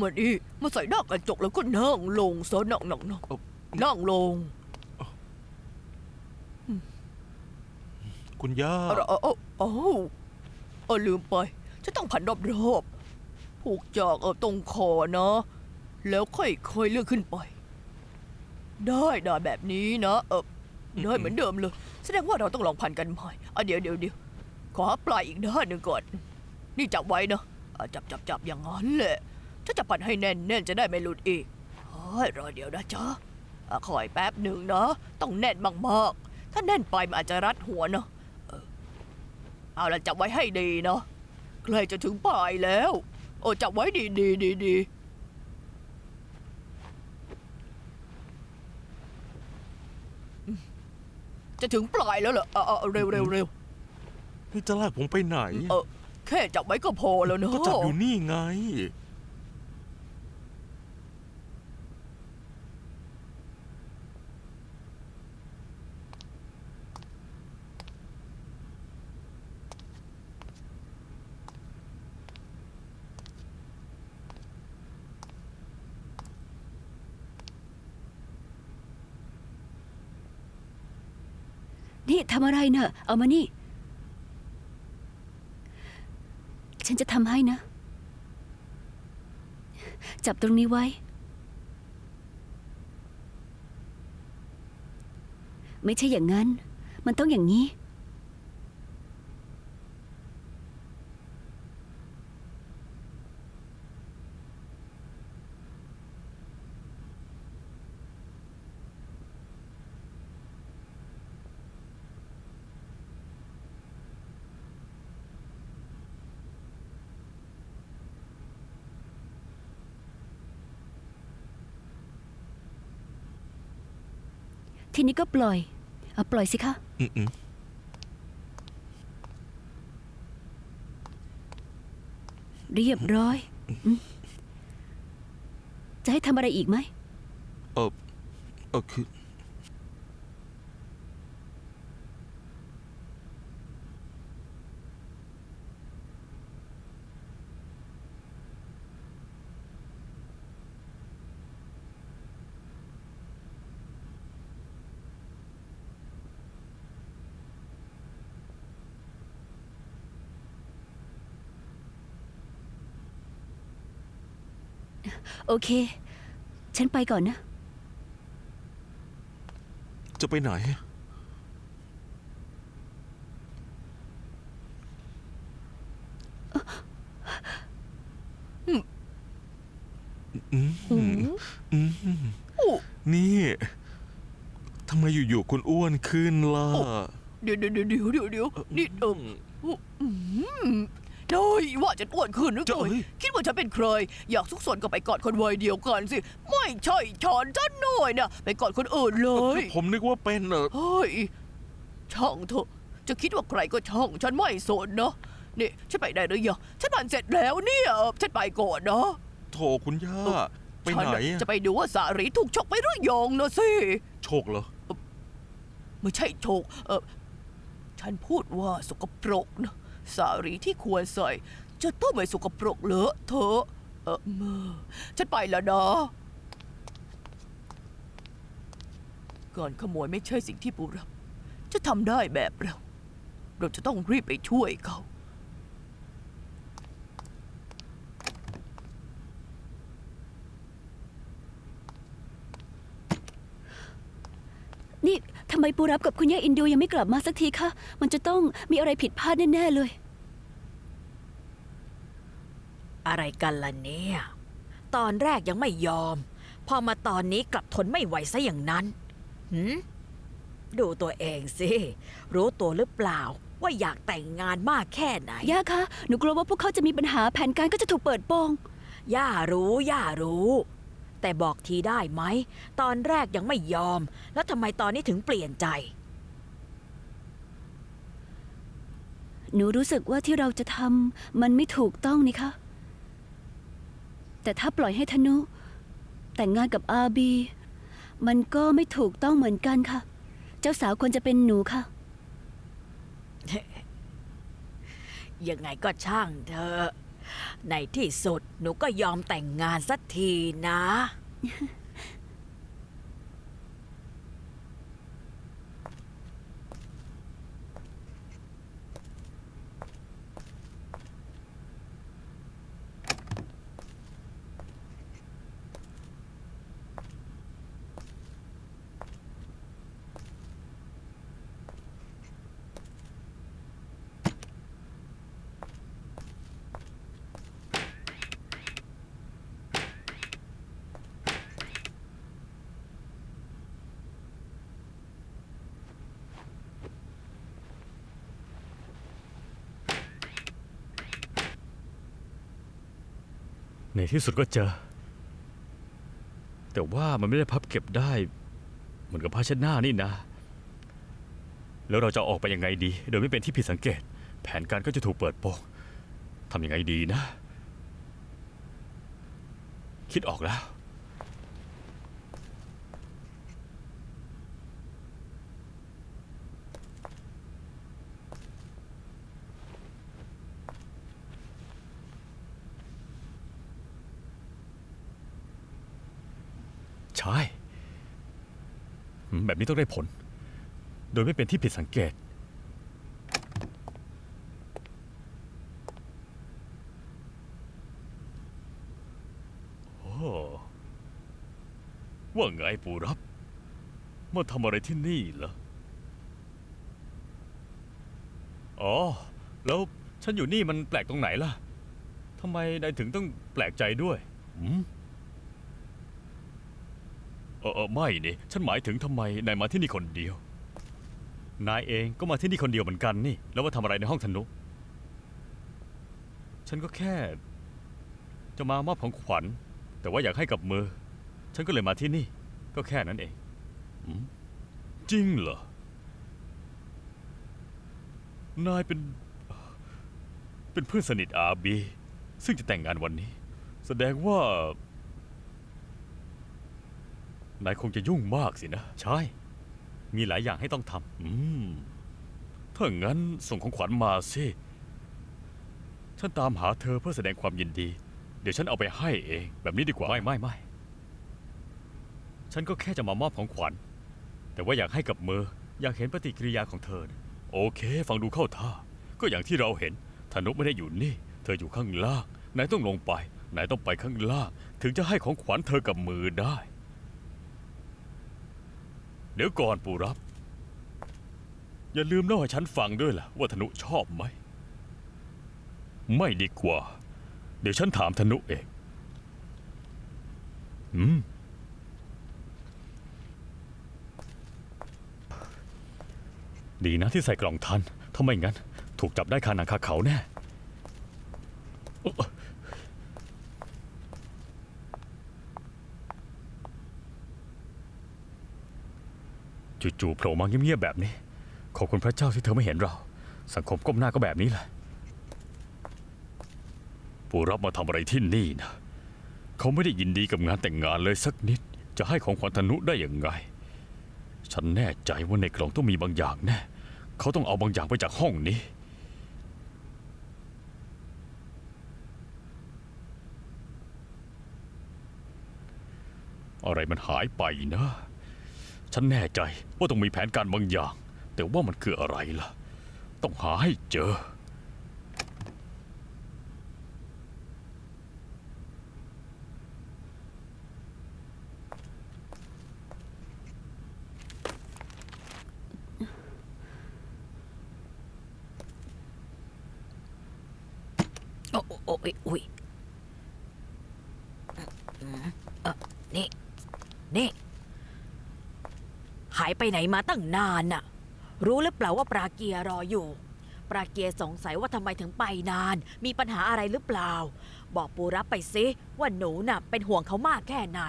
มาดิมาใส่หน้ากระจกแล้วก็นั่งลงซะนั่งนั่งนั่งเอ้านั่งลง คุณย่า เอาเอาเอาเอาเอาลืมไป จะต้องพันรอบรอบๆผูกจากเออตรงคอนะ แล้วค่อยๆเลื่อนขึ้นไป ได้ได้แบบนี้นะเออได้เหมือนเดิมเลย แสดงว่าเราต้องลองพันกันใหม่อะเดี๋ยวเดี๋ยวเดี๋ยวขอปลายอีกด้านหนึ่งก่อน นี่จับไว้นะอะจับจับจับอย่างนั้นแหละ ถ้าจะพันให้แน่นแน่นจะได้ไม่หลุดอีกเฮ้ยรอเดี๋ยวนะจ๊ะอะคอยแป๊บหนึ่งนะต้องแน่นมากๆ ถ้าแน่นไปมันอาจจะรัดหัวเนาะเอาละจับไว้ให้ดีเนาะใกล้จะถึงปลายแล้ว โอ้จับไว้ดีดีดีดีอืมจะถึงปลายแล้วเหรอเอาเอาเอาเร็วเร็วเร็วนี่จะลากผมไปไหน เออแค่จับไว้ก็พอแล้วเนอะ ก็จับอยู่นี่ไง นี่ทำอะไรเนอะเอามานี่ ฉันจะทำให้นะ จับตรงนี้ไว้ ไม่ใช่อย่างนั้น มันต้องอย่างนี้ ทีนี้ก็ปล่อยเอาปล่อยสิคะ อืมเรียบร้อยอืมจะให้ทำอะไรอีกไหม ๆเออเออคือ โอเค ฉันไปก่อนนะ จะไปไหน อืมอืมโอ้นี่ ทำไมอยู่ๆคุณอ้วนขึ้นล่ะ เดี๋ยวเดี๋ยวเดี๋ยวเดี๋ยวเดี๋ยวเดี๋ยวนี่เออ อืมได้ว่าฉันอ้วนขึ้นนึกจะเลเอ้ยยคิดว่าฉันเป็นใคร อยากซุกซนก็ไปกอดคนวัยเดียวกันสิ ไม่ใช่ฉันฉันหน่อยนะไปกอดคนอื่นเลคืยอผมนึกว่าเป็นเออเฮ้ย ช่างเถอะ จะคิดว่าใครก็ช่าง ฉันไม่สนนะนี่ฉันไปได้หรือยังฉันผ่านเสร็จแล้วเนี่ยฉันไปก่อนนะโถคุณย่าไปฉัไหนน่ะอะจะไปดูว่าสารีถูกฉกไปหรือยังนะสิโชคเหรอไม่ใช่โชกเออฉันพูดว่าสกปรกนะ สารีที่ควรใส่ จะต้องไม่สกปรกเลอะเธอะเออเมื่อฉันไปแล้วนะการขโมยไม่ใช่สิ่งที่ปูรับ จะทำได้แบบเรา เราจะต้องรีบไปช่วยเขา นี่ ทำไมปูรับกับคุณย่าอินโดยังไม่กลับมาสักทีคะ มันจะต้องมีอะไรผิดพลาดแน่ๆเลย อะไรกันล่ะเนี่ย ตอนแรกยังไม่ยอม พอมาตอนนี้กลับทนไม่ไหวซะอย่างนั้นหืมดูตัวเองสิ รู้ตัวหรือเปล่า ว่าอยากแต่งงานมากแค่ไหน ย่าคะ หนูกลัวว่าพวกเขาจะมีปัญหาแผนการก็จะถูกเปิดโปง ย่ารู้ ย่ารู้ แต่บอกทีได้ไหม ตอนแรกยังไม่ยอม แล้วทำไมตอนนี้ถึงเปลี่ยนใจ หนูรู้สึกว่าที่เราจะทำมันไม่ถูกต้องนี่คะ แต่ถ้าปล่อยให้ธนุ แต่งงานกับอาบี มันก็ไม่ถูกต้องเหมือนกันค่ะ เจ้าสาวควรจะเป็นหนูค่ะ ยังไงก็ช่างเถอะ ในที่สุดหนูก็ยอมแต่งงานสักทีนะ ในที่สุดก็เจอ แต่ว่ามันไม่ได้พับเก็บได้ เหมือนกับผ้าเช็ดหน้านี่นะ แล้วเราจะออกไปยังไงดี โดยไม่เป็นที่ผิดสังเกต แผนการก็จะถูกเปิดโปงทำยังไงดีนะ คิดออกแล้ว ใช่ แบบนี้ต้องได้ผล โดยไม่เป็นที่ผิดสังเกต โอ้ว่าไงปูรับ มาทำอะไรที่นี่เหรอ อ๋อ แล้วฉันอยู่นี่มันแปลกตรงไหนล่ะ ทำไมนายถึงต้องแปลกใจด้วย อืม ออไม่นี่ฉันหมายถึงทำไมนายมาที่นี่คนเดียว นายเองก็มาที่นี่คนเดียวเหมือนกันนี่ แล้วว่าทำอะไรในห้องธนุ ฉันก็แค่ จะมามอบของขวัญ แต่ว่าอยากให้กับมือ ฉันก็เลยมาที่นี่ ก็แค่นั้นเองอืมจริงเหรอ นายเป็น เป็นเพื่อนสนิทอาบี ซึ่งจะแต่งงานวันนี้ แสดงว่า นายคงจะยุ่งมากสินะ ใช่ มีหลายอย่างให้ต้องทำอืม ถ้างั้นส่งของขวัญมาสิ ฉันตามหาเธอเพื่อแสดงความยินดี เดี๋ยวฉันเอาไปให้เอง แบบนี้ดีกว่า ไม่ไม่ไม่ ฉันก็แค่จะมามอบของขวัญ แต่ว่าอยากให้กับมือ อยากเห็นปฏิกิริยาของเธอนะโอเค ฟังดูเข้าท่า ก็อย่างที่เราเห็นธนุไม่ได้อยู่นี่ เธออยู่ข้างล่าง นายต้องลงไป นายต้องไปข้างล่าง ถึงจะให้ของขวัญเธอกับมือได้ เดี๋ยวก่อนปู่รับ อย่าลืมเล่าให้ฉันฟังด้วยล่ะ ว่าธนุชอบไหม ไม่ดีกว่า เดี๋ยวฉันถามธนุเอง อืม ดีนะที่ใส่กล่องทัน ถ้าไม่งั้น ถูกจับได้คาหนังคาเขาแน่เอ้อ จู่ๆโผล่มาเงียบๆแบบนี้ ขอบคุณพระเจ้าที่เธอไม่เห็นเรา สังคมก้มหน้าก็แบบนี้แหละปู่รับมาทำอะไรที่นี่นะเขาไม่ได้ยินดีกับงานแต่งงานเลยสักนิด จะให้ของขวัญธนุได้อย่างไง ฉันแน่ใจว่าในกล่องต้องมีบางอย่างแน่เขาต้องเอาบางอย่างไปจากห้องนี้อะไรมันหายไปนะ ฉันแน่ใจว่าต้องมีแผนการบางอย่าง แต่ว่ามันคืออะไรล่ะ ต้องหาให้เจอโอ้โอ้ยอุ้ยอืมเออนี่ นี่ หาย ไปไหนมาตั้งนานน่ะ รู้หรือเปล่าว่าปราเกียรออยู่ ปราเกียสงสัยว่าทำไมถึงไปนาน มีปัญหาอะไรหรือเปล่า บอกปูรับไปสิว่าหนูน่ะเป็นห่วงเขามากแค่ไหน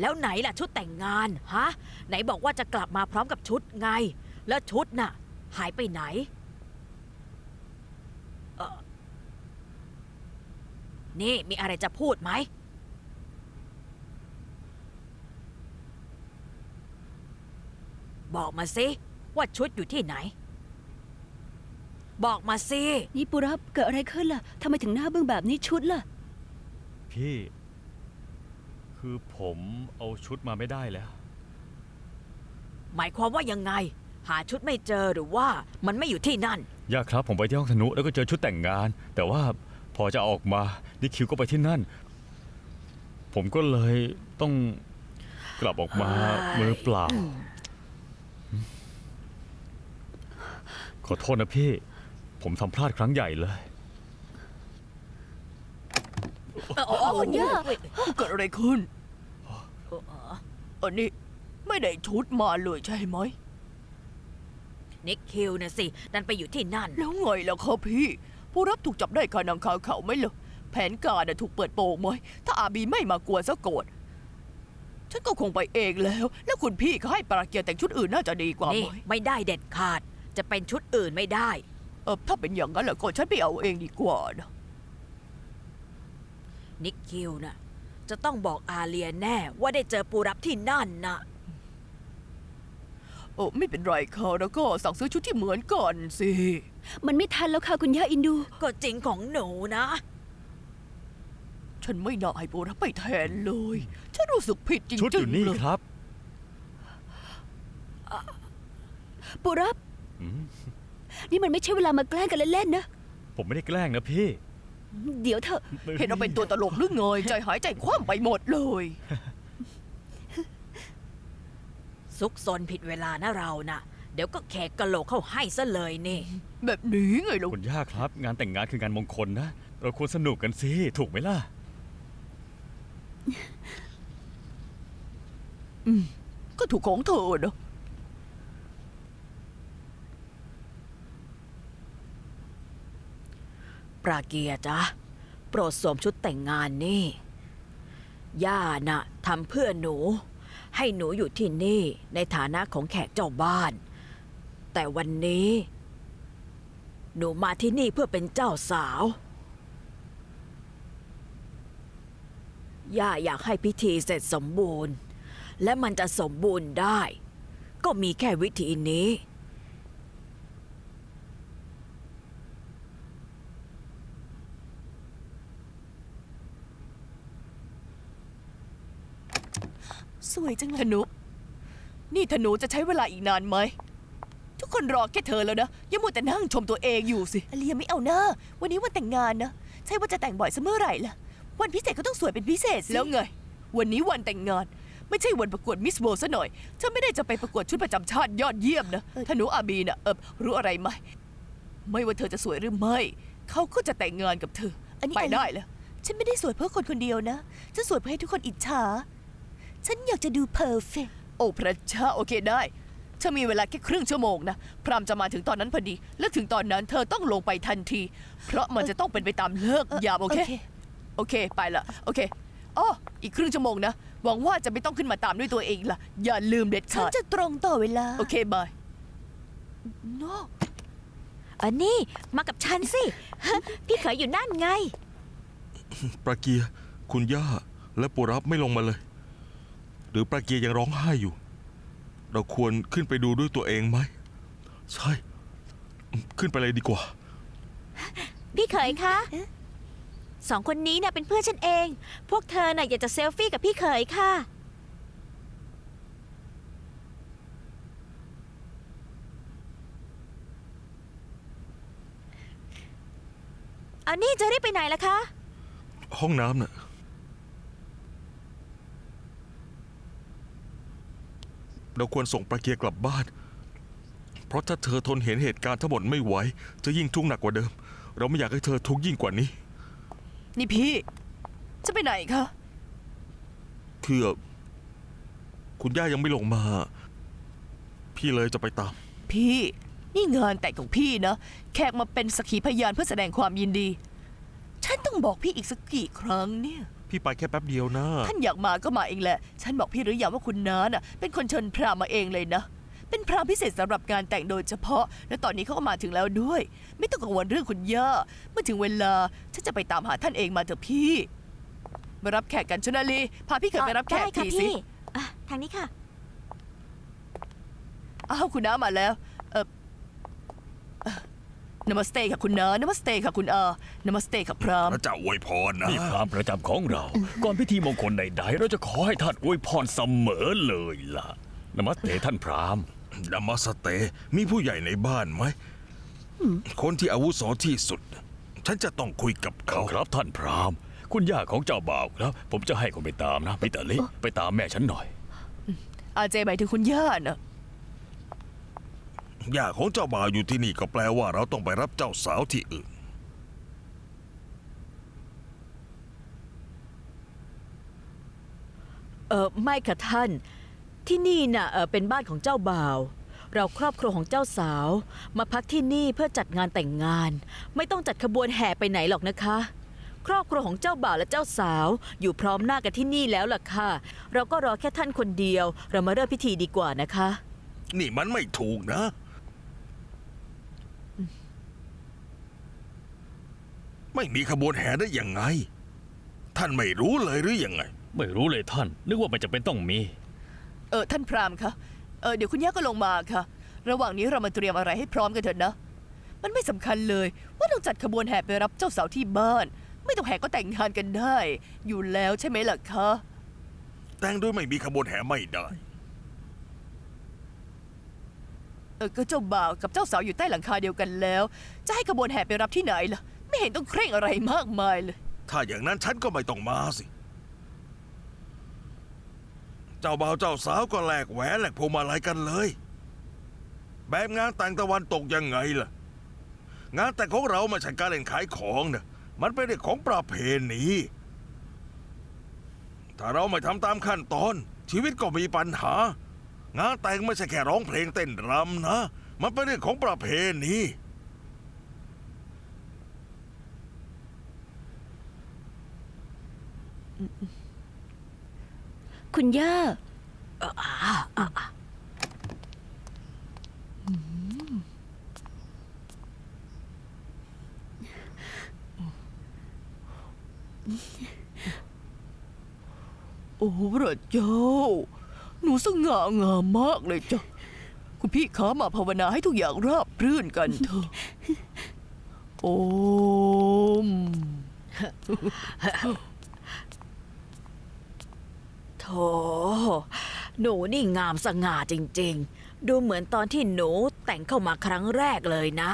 แล้วไหนล่ะชุดแต่งงานฮะไหนบอกว่าจะกลับมาพร้อมกับชุดไง แล้วชุดน่ะ หายไปไหนนี่มีอะไรจะพูดไหม บอกมาสิว่าชุดอยู่ที่ไหน บอกมาสิ นี่ปุรับเกิดอะไรขึ้นล่ะทำไมถึงหน้าเบื้องแบบนี้ชุดล่ะ พี่ คือผมเอาชุดมาไม่ได้แล้ว หมายความว่ายังไง หาชุดไม่เจอหรือว่ามันไม่อยู่ที่นั่นย่าครับผมไปที่ห้องธนุแล้วก็เจอชุดแต่งงาน แต่ว่าพอจะออกมานิคิวก็ไปที่นั่น ผมก็เลยต้องกลับออกมามือเปล่า ขอโทษนะพี่ ผมทำพลาดครั้งใหญ่เลยคุณย่า เกิดอะไรขึ้น อันนี้ไม่ได้ชุดมาเลยใช่ไหม นิกคิวนะสิ ดันไปอยู่ที่นั่น แล้วไงล่ะครับพี่ ผู้รับถูกจับได้คานังคาเขาไหมล่ะ แผนการน่ะถูกเปิดโปงไหม ถ้าอาบีไม่มากวนซะก่อนฉันก็คงไปเองแล้ว แล้วคุณพี่ก็ให้ปราเกียรแต่งชุดอื่นน่าจะดีกว่านี่ไหมไม่ได้เด็ดขาด จะเป็นชุดอื่นไม่ได้ เออถ้าเป็นอย่างนั้นแล้วก็ฉันไปเอาเองดีกว่านะนิกคิวนะจะต้องบอกอาเลียแน่ว่าได้เจอปูรับที่นั่นนะเออไม่เป็นไรค่ะแล้วก็สั่งซื้อชุดที่เหมือนกันสิ มันไม่ทันแล้วค่ะคุณย่าอินดู ก็จริงของหนูนะ ฉันไม่น่าให้ปูรับไปแทนเลย ฉันรู้สึกผิดจริงๆชุดอยู่นี่เลยครับปุรับอืม นี่มันไม่ใช่เวลามาแกล้งกันเล่นๆนะ ผมไม่ได้แกล้งนะพี่ เดี๋ยวเถอะ เห็นเราเป็นตัวตลกหรือไงใจหายใจคว่ำไปหมดเลย ซุกซนผิดเวลานะเรานะเดี๋ยวก็แขกกะโหลกเข้าให้ซะเลยนี่ แบบนี้ไงลูกคุณย่าครับ งานแต่งงานคืองานมงคลนะ เราควรสนุกกันสิ ถูกไหมล่ะ ก็ถูกของเธอนะ ราเกียจ๊ะ โปรดสวมชุดแต่งงานนี่ ย่าน่ะทำเพื่อหนู ให้หนูอยู่ที่นี่ในฐานะของแขกเจ้าบ้าน แต่วันนี้ หนูมาที่นี่เพื่อเป็นเจ้าสาว ย่าอยากให้พิธีเสร็จสมบูรณ์ และมันจะสมบูรณ์ได้ ก็มีแค่วิธีนี้ สวยจังเลยธนุนี่ธนุจะใช้เวลาอีกนานไหม ทุกคนรอแค่เธอแล้วนะ อย่ามัวแต่นั่งชมตัวเองอยู่สิ อเลียไม่เอาหน้า วันนี้วันแต่งงานนะ ใช่ว่าจะแต่งบ่อยเสมอไหร่ล่ะ วันพิเศษก็ต้องสวยเป็นพิเศษสิแล้วไง วันนี้วันแต่งงาน ไม่ใช่วันประกวดมิสโวซะหน่อยเธอไม่ได้จะไปประกวดชุดประจำชาติยอดเยี่ยมนะธนุอาบีนะเออรู้อะไรไหมไม่ว่าเธอจะสวยหรือไม่ เขาก็จะแต่งงานกับเธอ อันนี้ไปอเลียได้แล้ว ฉันไม่ได้สวยเพื่อคนคนเดียวนะ ฉันสวยเพื่อให้ทุกคนอิจฉา ฉันอยากจะดูเพอร์เฟกโอ้พระเจ้าโอเคได้ เธอมีเวลาแค่ครึ่งชั่วโมงนะ พรามจะมาถึงตอนนั้นพอดี และถึงตอนนั้นเธอต้องลงไปทันที เพราะมันจะต้องเป็นไปตามเลิกยามโอเค โอเค ไปละ โอเคอ๋ออีกครึ่งชั่วโมงนะ หวังว่าจะไม่ต้องขึ้นมาตามด้วยตัวเองล่ะ อย่าลืมเด็ดฉันขาด จะตรงต่อเวลาโอเคบาย โนอันนี้มากับฉันสิ พี่เขยอยู่นั่นไง ปราเกียร์คุณย่าและปูรับไม่ลงมาเลยห รือปราเกียร์ยังร้องไห้อยู่ เราควรขึ้นไปดูด้วยตัวเองไหม ใช่ ขึ้นไปเลยดีกว่า พี่เขยคะสองคนนี้น่ะเป็นเพื่อนฉันเอง พวกเธอน่ะอยากจะเซลฟี่กับพี่เขยค่ะ เอานี่จะรีบไปไหนล่ะคะ ห้องน้ำน่ะ เราควรส่งปราเกียร์กลับบ้าน เพราะถ้าเธอทนเห็นเหตุการณ์ทั้งหมดไม่ไหวจะยิ่งทุกข์หนักกว่าเดิม เราไม่อยากให้เธอทุกข์ยิ่งกว่านี้ นี่พี่ จะไปไหนคะ คือคุณย่ายังไม่ลงมา พี่เลยจะไปตาม พี่ นี่งานแต่งของพี่นะ แขกมาเป็นสักขีพยานเพื่อแสดงความยินดี ฉันต้องบอกพี่อีกสักกี่ครั้งเนี่ย พี่ไปแค่แป๊บเดียวนะ ท่านอยากมาก็มาเองแหละ ฉันบอกพี่หรือยังว่าคุณน้าน่ะ เป็นคนเชิญพรามมาเองเลยนะ เป็นพรามพิเศษสำหรับงานแต่งโดยเฉพาะ และตอนนี้เขาก็มาถึงแล้วด้วย ไม่ต้องกังวลเรื่องคุณย่า เมื่อถึงเวลา ฉันจะไปตามหาท่านเองมาเถอะพี่ มารับแขกกันชนาลี พาพี่เขยไปรับแขกได้ค่ะทีสิพี่อะทางนี้ค่ะ อ้าวคุณน้ามาแล้ว เออเอ่อ นมัสเตค่ะคุณนานมัสเตค่ะคุณอานมัสเตค่ะพรามพระเจ้าอวยพรนะ นี่พรามประจำของเรา ก่อนพิธีมงคลใดๆเราจะขอให้ท่านอวยพรเสมอเลยล่ะนมัสเตท่านพรามนามาสเตมีผู้ใหญ่ในบ้านไหม คนที่อาวุโสที่สุด ฉันจะต้องคุยกับเขา ครับท่านพรามคุณย่าของเจ้าบ่าวครับ ผมจะให้คนไปตามนะพิตาลิไปตามแม่ฉันหน่อย อาเจหมายถึงคุณย่านะ ย่าของเจ้าบ่าวอยู่ที่นี่ก็แปลว่าเราต้องไปรับเจ้าสาวที่อื่น เออไม่ค่ะท่าน ที่นี่น่ะเออเป็นบ้านของเจ้าบ่าว เราครอบครัวของเจ้าสาว มาพักที่นี่เพื่อจัดงานแต่งงาน ไม่ต้องจัดขบวนแห่ไปไหนหรอกนะคะ ครอบครัวของเจ้าบ่าวและเจ้าสาว อยู่พร้อมหน้ากันที่นี่แล้วล่ะค่ะ เราก็รอแค่ท่านคนเดียว เรามาเริ่มพิธีดีกว่านะคะ นี่มันไม่ถูกนะ ไม่มีขบวนแห่ได้ยังไง ท่านไม่รู้เลยหรือยังไง ไม่รู้เลยท่าน นึกว่ามันจะเป็นต้องมี เออท่านพรามคะเออเดี๋ยวคุณย่าก็ลงมาค่ะ ระหว่างนี้เรามาเตรียมอะไรให้พร้อมกันเถอะนะ มันไม่สำคัญเลยว่าต้องจัดขบวนแห่ไปรับเจ้าสาวที่บ้าน ไม่ต้องแห่ก็แต่งงานกันได้ อยู่แล้วใช่ไหมล่ะคะ แต่งด้วยไม่มีขบวนแห่ไม่ได้ เออก็เจ้าบ่าวกับเจ้าสาวอยู่ใต้หลังคาเดียวกันแล้ว จะให้ขบวนแห่ไปรับที่ไหนล่ะ ไม่เห็นต้องเคร่งอะไรมากมายเลย ถ้าอย่างนั้นฉันก็ไม่ต้องมาสิ เจ้าบ่าวเจ้าสาวก็แลกแหวนแลกพวงมาลัยกันเลย แบบงานแต่งตะวันตกยังไงล่ะ งานแต่งของเราไมาใช่การเล่นขายของนะมันเป็นเรื่องของประเพณี ถ้าเราไม่ทำตามขั้นตอน ชีวิตก็มีปัญหา งานแต่งไม่ใช่แค่ร้องเพลงเต้นรำนะ มันเป็นเรื่องของประเพณี คุณย่าโอ้พระเจ้า หนูสง่างามมากเลยจ้ะ คุณพี่ขามาภาวนาให้ทุกอย่างราบรื่นกันเถอะ โอมโถหนูนี่งามสง่าจริง ๆ ดูเหมือนตอนที่หนูแต่งเข้ามาครั้งแรกเลยนะ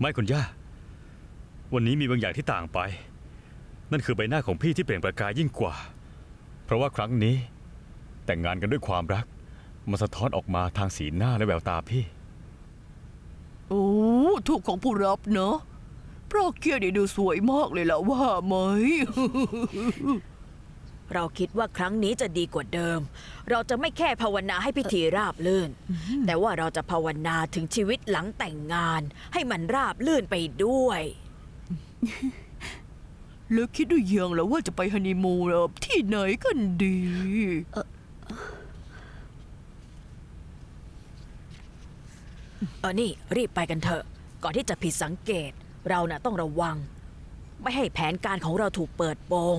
ไม่คุณย่า วันนี้มีบางอย่างที่ต่างไป นั่นคือใบหน้าของพี่ที่เปล่งประกายยิ่งกว่า เพราะว่าครั้งนี้ แต่งงานกันด้วยความรัก มันสะท้อนออกมาทางสีหน้าและแววตาพี่ โอ้ ถูกของผู้รับเนาะ เพราะเกียร์นี่ดูสวยมากเลยล่ะว่าไหม เราคิดว่าครั้งนี้จะดีกว่าเดิม เราจะไม่แค่ภาวนาให้พิธีราบลื่น แต่ว่าเราจะภาวนาถึงชีวิตหลังแต่งงาน ให้มันราบลื่นไปด้วย แล้วคิดดูยังแล้วว่าจะไปฮันนีมูนที่ไหนกันดี เออนี่รีบไปกันเถอะ ก่อนที่จะผิดสังเกต เราน่ะต้องระวัง ไม่ให้แผนการของเราถูกเปิดโปง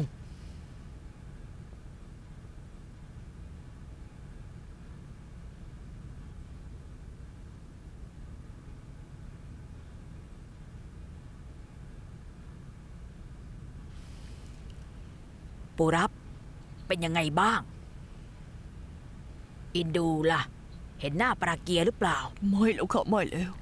ปูรับเป็นยังไงบ้าง อินดูล่ะ เห็นหน้าปราเกียร์หรือเปล่า ไม่แล้วค่ะไม่แล้ว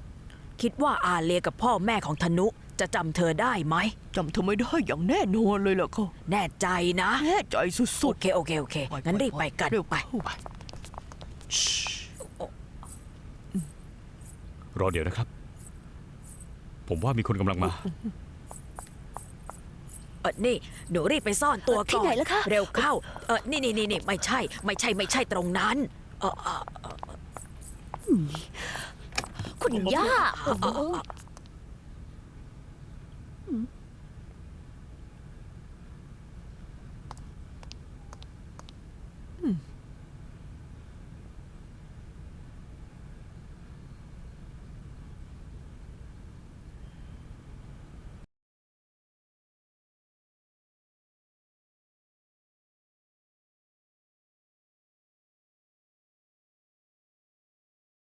คิดว่าอาเลียกับพ่อแม่ของธนุจะจำเธอได้ไหม จำเธอไม่ได้อย่างแน่นอนเลยล่ะค่ะแน่ใจนะ แน่ใจสุโอดเค โอเค โอเค ๆงั้นรีบไปกันเร็วไปเข้ารอเดี๋ยวนะครับ ผมว่ามีคนกำลังมา เออนี่ หนูรีบไปซ่อนตัวก่อนที่ไหนล่ะคะ เร็วเข้า เออนี่นี่นี่นี่ไม่ใช่ ไม่ใช่ ไม่ใช่ตรงนั้น เออเออ 呀哈嗯。